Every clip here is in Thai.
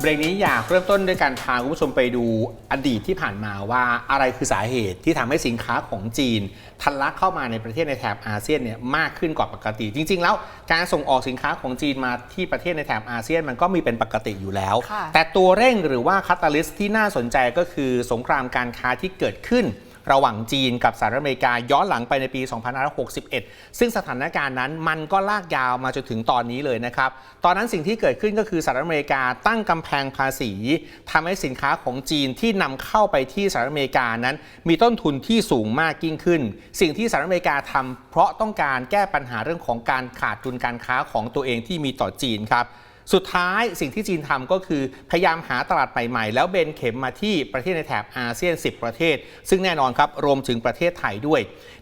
เบรกนี้อยากเริ่มต้นด้วยการพาคุณผู้ชมไปดูอดีตที่ผ่านมาว่าอะไรคือสาเหตุที่ทำให้สินค้าของจีนทันลักเข้ามาในประเทศในแถบอาเซียนเนี่ยมากขึ้นกว่าปกติ จริง ๆ แล้วการส่งออกสินค้าของจีนมาที่ประเทศในแถบอาเซียนมันก็มีเป็นปกติอยู่แล้วค่ะแต่ตัวเร่งหรือว่าคาตาลิสที่น่าสนใจก็คือสงครามการค้าที่เกิดขึ้น ระหว่างจีนกับสหรัฐอเมริกาย้อนหลังไปในปี 2561 ซึ่งสถานการณ์นั้นมันก็ลากยาวมาจนถึงตอนนี้เลยนะครับ ตอนนั้นสิ่งที่เกิดขึ้นก็คือสหรัฐอเมริกาตั้งกำแพงภาษีทำให้สินค้าของจีนที่นำเข้าไปที่สหรัฐอเมริกานั้น มีต้นทุนที่สูงมากยิ่งขึ้น สิ่งที่สหรัฐอเมริกาทำเพราะต้องการแก้ปัญหาเรื่องของการขาดดุลการค้าของตัวเองที่มีต่อจีนครับ สุดท้ายสิ่งที่จีนทำก็คือพยายามหาตลาดใหม่ๆ แล้วเบนเข็มมาที่ประเทศในแถบอาเซียน 10 ประเทศ ซึ่งแน่นอนครับรวมถึงประเทศไทยด้วย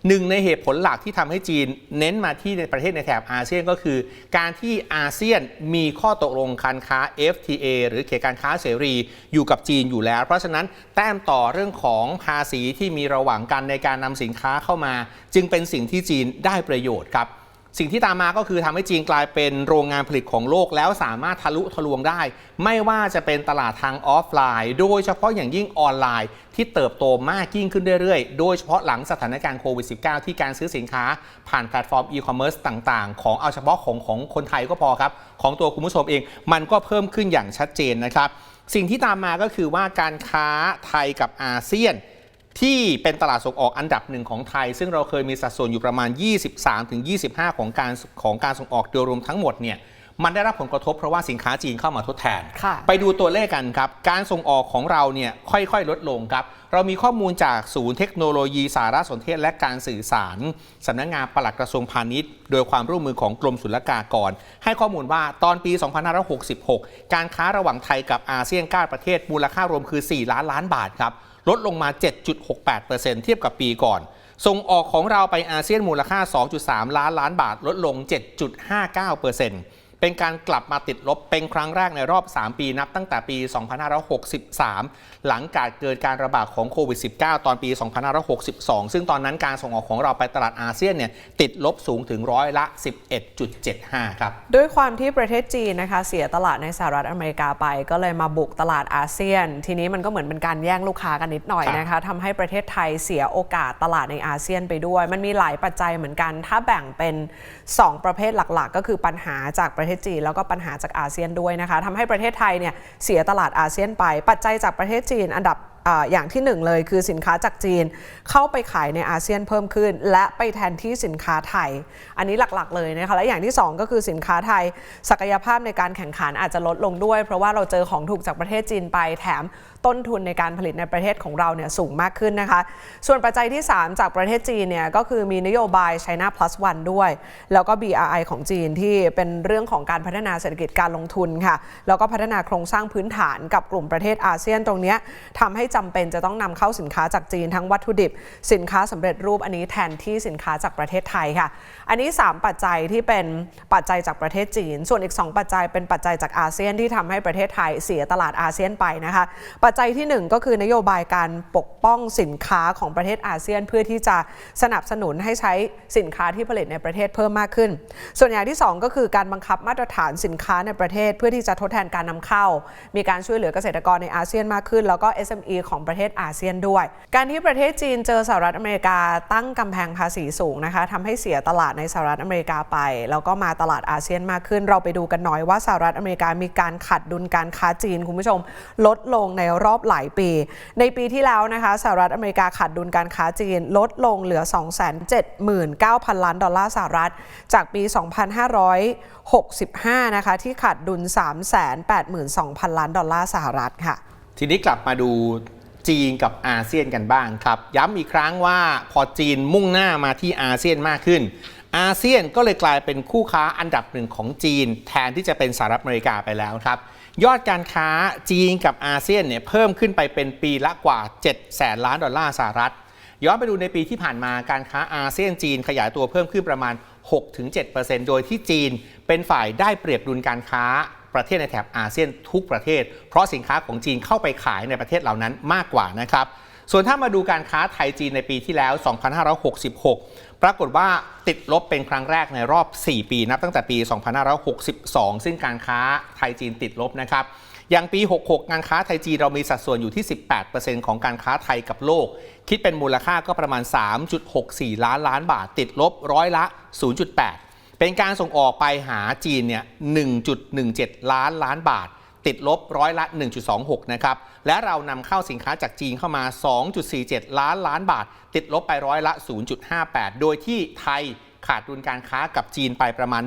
หนึ่งในเหตุผลหลักที่ทำให้จีนเน้นมาที่ในประเทศในแถบอาเซียนก็คือ การที่อาเซียนมีข้อตกลงการค้า FTA หรือเขตการค้าเสรีอยู่กับจีนอยู่แล้ว เพราะฉะนั้นแต้มต่อเรื่องของภาษีที่มีระหว่างกันในการนำสินค้าเข้ามา จึงเป็นสิ่งที่จีนได้ประโยชน์ครับ สิ่งที่ตามมาก็คือทำให้จีนกลายเป็นโรงงานผลิตของโลกแล้วสามารถทะลุทะลวงได้ ไม่ว่าจะเป็นตลาดทางออฟไลน์ โดยเฉพาะอย่างยิ่งออนไลน์ ที่เติบโตมากยิ่งขึ้นเรื่อยๆ โดยเฉพาะหลังสถานการณ์โควิด -19 ที่การซื้อสินค้า ผ่านแพลตฟอร์มอีคอมเมิร์ซต่างๆ ของเอาเฉพาะของของคนไทยก็พอครับ ของตัวคุณผู้ชมเอง มันก็เพิ่มขึ้นอย่างชัดเจนนะครับ สิ่งที่ตามมาก็คือว่าการค้าไทยกับอาเซียน ที่เป็นตลาดส่งออกอันดับหนึ่งของไทย ซึ่งเราเคยมีสัดส่วนอยู่ประมาณ 23-25 ของการของการส่งออกโดยรวมทั้งหมดเนี่ยมันได้รับผลกระทบเพราะว่าสินค้าจีนเข้ามาทดแทนค่ะไปดูตัวเลขกันครับ การส่งออกของเราเนี่ยค่อยๆ ลดลงครับ เรามีข้อมูลจากศูนย์เทคโนโลยีสารสนเทศและการสื่อสารสำนักงานปลัดกระทรวงพาณิชย์ โดยความร่วมมือของกรมศุลกากร ให้ข้อมูลว่าตอนปี 2566 การค้าระหว่างไทยกับอาเซียน9ประเทศมูลค่ารวมคือ 4 ล้านล้านบาทครับ ลดลงมา 7.68%เทียบกับปีก่อน ส่งออกของเราไปอาเซียนมูลค่า 2.3 ล้านล้านบาทลดลง 7.59%เป็นการกลับมาติดลบเป็นครั้งแรกในรอบ 3 ปีนับตั้งแต่ปี 2563 หลังการเกิดการระบาดของโควิด -19 ตอนปี 2562 ซึ่งตอนนั้นการส่งออกของเราไปตลาดอาเซียนเนี่ยติดลบสูงถึงร้อยละ 11.75 ครับ ด้วยความที่ประเทศจีนนะคะเสียตลาดในสหรัฐอเมริกาไปก็เลยมาบุกตลาดอาเซียน ทีนี้มันก็เหมือนเป็นการแย่งลูกค้ากันนิดหน่อยนะคะทำให้ประเทศไทยเสียโอกาสตลาดในอาเซียนไปด้วย มันมีหลายปัจจัยเหมือนกัน ถ้าแบ่งเป็น 2 ประเภทหลักๆ ก็คือปัญหาจากประเทศจีน แล้วก็ปัญหาจากอาเซียนด้วยนะคะทำให้ประเทศไทยเนี่ยเสียตลาดอาเซียนไป ปัจจัยจากประเทศจีนอันดับอ่าอย่างที่หนึ่งเลยคือสินค้าจากจีนเข้าไปขายในอาเซียนเพิ่มขึ้น และไปแทนที่สินค้าไทย อันนี้หลักๆเลยนะคะและอย่างที่สองก็คือสินค้าไทย ศักยภาพในการแข่งขันอาจจะลดลงด้วย เพราะว่าเราเจอของถูกจากประเทศจีนไปแถม ต้นทุนในการผลิตในประเทศของเราเนี่ยสูงมากขึ้นนะคะ ส่วนปัจจัยที่ 3 จากประเทศจีนเนี่ยก็คือมีนโยบาย China Plus One ด้วย แล้วก็ BRI ของจีนที่เป็นเรื่องของการพัฒนาเศรษฐกิจการลงทุนค่ะ แล้วก็พัฒนาโครงสร้างพื้นฐานกับกลุ่มประเทศอาเซียนตรงนี้ทำให้จำเป็นจะต้องนำเข้าสินค้าจากจีนทั้งวัตถุดิบ สินค้าสำเร็จรูปอันนี้แทนที่สินค้าจากประเทศไทยค่ะ อันนี้ 3 ปัจจัยที่เป็นปัจจัยจากประเทศจีน ส่วนอีก 2 ปัจจัยเป็นปัจจัยจากอาเซียนที่ทำให้ประเทศไทยเสียตลาดอาเซียนไปนะคะปัจจัยที่ 1 ก็คือนโยบายการปกป้องสินค้าของประเทศอาเซียน เพื่อที่จะสนับสนุนให้ใช้สินค้าที่ผลิตในประเทศเพิ่มมากขึ้น ส่วนอย่างที่ 2 ก็คือการบังคับมาตรฐานสินค้าในประเทศ เพื่อที่จะทดแทนการนำเข้า มีการช่วยเหลือเกษตรกรในอาเซียนมากขึ้น แล้วก็ SME ของประเทศอาเซียนด้วย การที่ประเทศจีนเจอสหรัฐอเมริกาตั้งกำแพงภาษีสูงนะคะทำให้เสียตลาดในสหรัฐอเมริกาไป แล้วก็มาตลาดอาเซียนมากขึ้น เราไปดูกันหน่อยว่าสหรัฐอเมริกามีการขัดดุลการค้าจีนคุณผู้ชมลดลงในรอบหลายปี ในปีที่แล้วนะคะสหรัฐอเมริกาขาดดุลการค้าจีนลดลงเหลือ 279,000 ล้านดอลลาร์สหรัฐ จากปี 2565 นะคะ ที่ขาดดุล 382,000 ล้านดอลลาร์สหรัฐค่ะ ทีนี้กลับมาดูจีนกับอาเซียนกันบ้างครับ ย้ำอีกครั้งว่าพอจีนมุ่งหน้ามาที่อาเซียนมากขึ้นอาเซียนก็เลยกลายเป็นคู่ค้าอันดับหนึ่งของจีน แทนที่จะเป็นสหรัฐอเมริกาไปแล้วครับ ยอดการค้าจีนกับอาเซียนเนี่ยเพิ่มขึ้นไปเป็นปีละกว่า 7 แสนล้านดอลลาร์สหรัฐ ย้อนไปดูในปีที่ผ่านมาการค้าอาเซียนจีนขยายตัวเพิ่มขึ้นประมาณ 6-7%โดยที่จีนเป็นฝ่ายได้เปรียบดุลการค้าประเทศในแถบอาเซียนทุกประเทศ เพราะสินค้าของจีนเข้าไปขายในประเทศเหล่านั้นมากกว่านะครับ ส่วนถ้ามาดูการค้าไทยจีนในปีที่แล้ว 2566 ปรากฏว่าติดลบเป็นครั้งแรกในรอบ 4 ปีนับตั้งแต่ปี 2562 ซึ่งการค้าไทยจีนติดลบนะครับอย่างปี 66 การค้าไทยจีนเรามีสัดส่วนอยู่ที่ 18%ของการค้าไทยกับโลก คิดเป็นมูลค่าก็ประมาณ 3.64 ล้านล้านบาท ติดลบร้อยละ 0.8 เป็นการส่งออกไปหาจีนเนี่ย 1.17 ล้านล้านบาท ติดลบร้อยละ 1.26 นะครับ และเรานำเข้าสินค้าจากจีนเข้ามา 2.47 ล้านล้านบาท ติดลบไปร้อยละ 0.58 โดยที่ไทยขาดดุลการค้ากับจีนไปประมาณ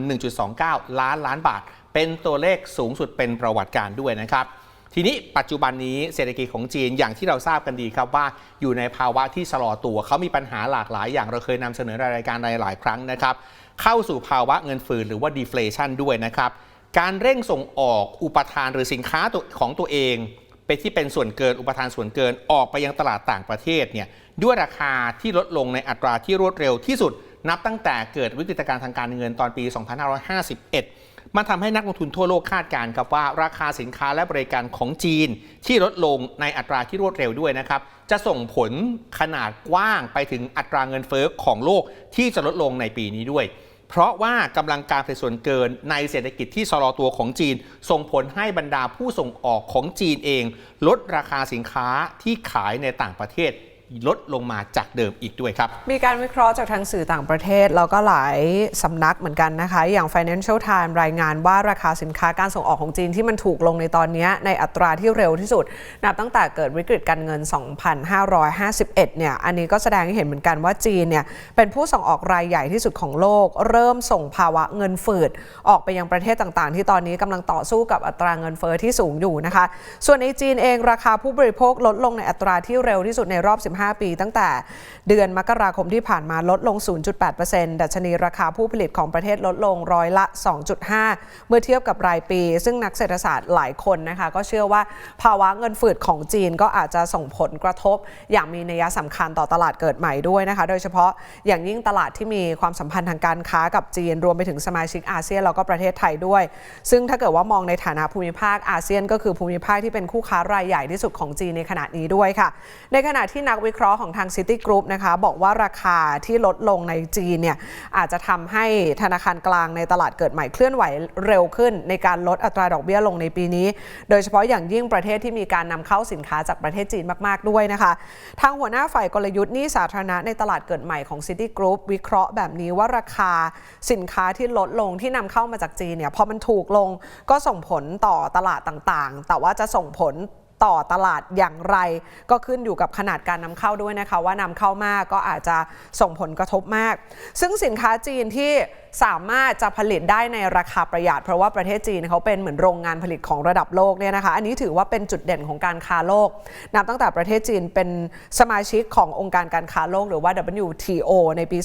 1.29 ล้านล้านบาท เป็นตัวเลขสูงสุดเป็นประวัติการด้วยนะครับ ทีนี้ปัจจุบันนี้เศรษฐกิจของจีนอย่างที่เราทราบกันดีครับว่าอยู่ในภาวะที่ชะลอตัวเขามีปัญหาหลากหลายอย่างเราเคยนำเสนอรายการในหลายครั้งนะครับ เข้าสู่ภาวะเงินฝืนหรือว่า deflation ด้วยนะครับ การเร่งส่งออกอุปทานหรือสินค้าของตัวเองเป็นที่เป็นส่วนเกินอุปทานส่วนเกินออกไปยังตลาดต่างประเทศเนี่ยด้วยราคาที่ลดลงในอัตราที่รวดเร็วที่สุด นับตั้งแต่เกิดวิกฤตการณ์ทางการเงินตอนปี 2551 มันทำให้นักลงทุนทั่วโลกคาดการณ์ครับว่าราคาสินค้าและบริการของจีน ที่ลดลงในอัตราที่รวดเร็วด้วยนะครับ จะส่งผลขนาดกว้างไปถึงอัตราเงินเฟ้อของโลกที่จะลดลงในปีนี้ด้วย เพราะว่ากำลังการผลิตส่วนเกินในเศรษฐกิจที่ชะลอตัวของจีน ส่งผลให้บรรดาผู้ส่งออกของจีนเอง ลดราคาสินค้าที่ขายในต่างประเทศ ลดลงมาจากเดิมอีกด้วยครับ มีการวิเคราะห์จากทางสื่อต่างประเทศ แล้วก็หลายสำนักเหมือนกันนะคะ อย่าง Financial Times รายงานว่าราคาสินค้าการส่งออกของจีนที่มันถูกลงในตอนนี้ในอัตราที่เร็วที่สุด นับตั้งแต่เกิดวิกฤตการเงิน 2551 เนี่ย อันนี้ก็แสดงให้เห็นเหมือนกันว่าจีนเนี่ยเป็นผู้ส่งออกรายใหญ่ที่สุดของโลก เริ่มส่งภาวะเงินฝืดออกไปยังประเทศต่างๆ ที่ตอนนี้กำลังต่อสู้กับอัตราเงินเฟอ้อที่สูงอยู่นะคะ ส่วนในจีนเองราคาผู้บริโภคลดลงในอัตราที่เร็วที่สุดในรอบ 15ปี ตั้งแต่เดือนมกราคมที่ผ่านมาลดลง 0.8%ดัชนีราคาผู้ผลิตของประเทศลดลงร้อยละ 2.5 เมื่อเทียบกับรายปี ซึ่งนักเศรษฐศาสตร์หลายคนนะคะก็เชื่อว่าภาวะเงินฝืดของจีนก็อาจจะส่งผลกระทบ อย่างมีนัยสำคัญต่อตลาดเกิดใหม่ด้วยนะคะ โดยเฉพาะอย่างยิ่งตลาดที่มีความสัมพันธ์ทางการค้ากับจีน รวมไปถึงสมาชิกอาเซียนแล้วก็ประเทศไทยด้วย ซึ่งถ้าเกิดว่ามองในฐานะภูมิภาคอาเซียน ก็คือภูมิภาคที่เป็นคู่ค้ารายใหญ่ที่สุดของจีนในขณะนี้ด้วยค่ะ ในขณะที่นักวิิเคราะห์ของทาง City Group นะคะบอกว่าราคาที่ลดลงในจีนเนี่ยอาจจะทำให้ธนาคารกลางในตลาดเกิดใหม่เคลื่อนไหวเร็วขึ้น ในการลดอัตราดอกเบี้ยลงในปีนี้ โดยเฉพาะอย่างยิ่งประเทศที่มีการนำเข้าสินค้าจากประเทศจีนมาก ๆ ด้วยนะคะ ทางหัวหน้าฝ่ายกลยุทธ์นี้สาธารณะในตลาดเกิดใหม่ของ City Group วิเคราะห์แบบนี้ว่าราคาสินค้าที่ลดลงที่นำเข้ามาจากจีนเนี่ยพอมันถูกลงก็ส่งผลต่อตลาดต่างๆ แต่ว่าจะส่งผล ต่อตลาดอย่างไร ก็ขึ้นอยู่กับขนาดการนำเข้าด้วยนะคะ ว่านำเข้ามากก็อาจจะส่งผลกระทบมาก ซึ่งสินค้าจีนที่สามารถจะผลิตได้ในราคาประหยัด เพราะว่าประเทศจีนเขาเป็นเหมือนโรงงานผลิตของระดับโลกเนี่ยนะคะ อันนี้ถือว่าเป็นจุดเด่นของการค้าโลก นับตั้งแต่ประเทศจีนเป็นสมาชิกขององค์การการค้าโลกหรือว่า WTO ในปี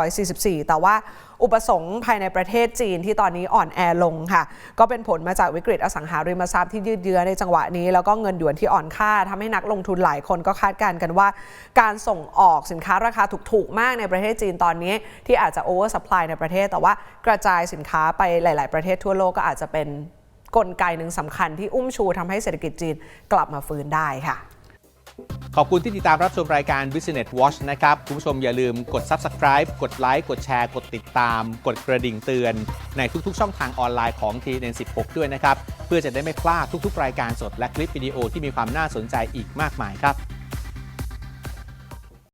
2544 แต่ว่าอุปสงค์ภายในประเทศจีนที่ตอนนี้อ่อนแอลงค่ะ ก็เป็นผลมาจากวิกฤตอสังหาริมทรัพย์ที่ยืดเยื้อในจังหวะนี้ แล้วก็เงินหยวนที่อ่อนค่าทำให้นักลงทุนหลายคนก็คาดการณ์กันว่า การส่งออกสินค้าราคาถูกๆมากในประเทศจีนตอนนี้ ที่อาจจะโอเวอร์สปายในประเทศแต่ว่ากระจายสินค้าไปหลาย ๆ ประเทศทั่วโลกก็อาจจะเป็นกลไกหนึ่งสำคัญที่อุ้มชูทำให้เศรษฐกิจจีนกลับมาฟื้นได้ค่ะ ขอบคุณที่ติดตามรับชมรายการ Business Watch นะครับ คุณผู้ชมอย่าลืมกด Subscribe กดไลค์กดแชร์ กดติดตาม กดกระดิ่งเตือน ในทุกๆ ช่องทางออนไลน์ของ TN16 ด้วยนะครับ เพื่อจะได้ไม่พลาดทุกๆ รายการสดและคลิปวิดีโอที่มีความน่าสนใจอีกมากมายครับ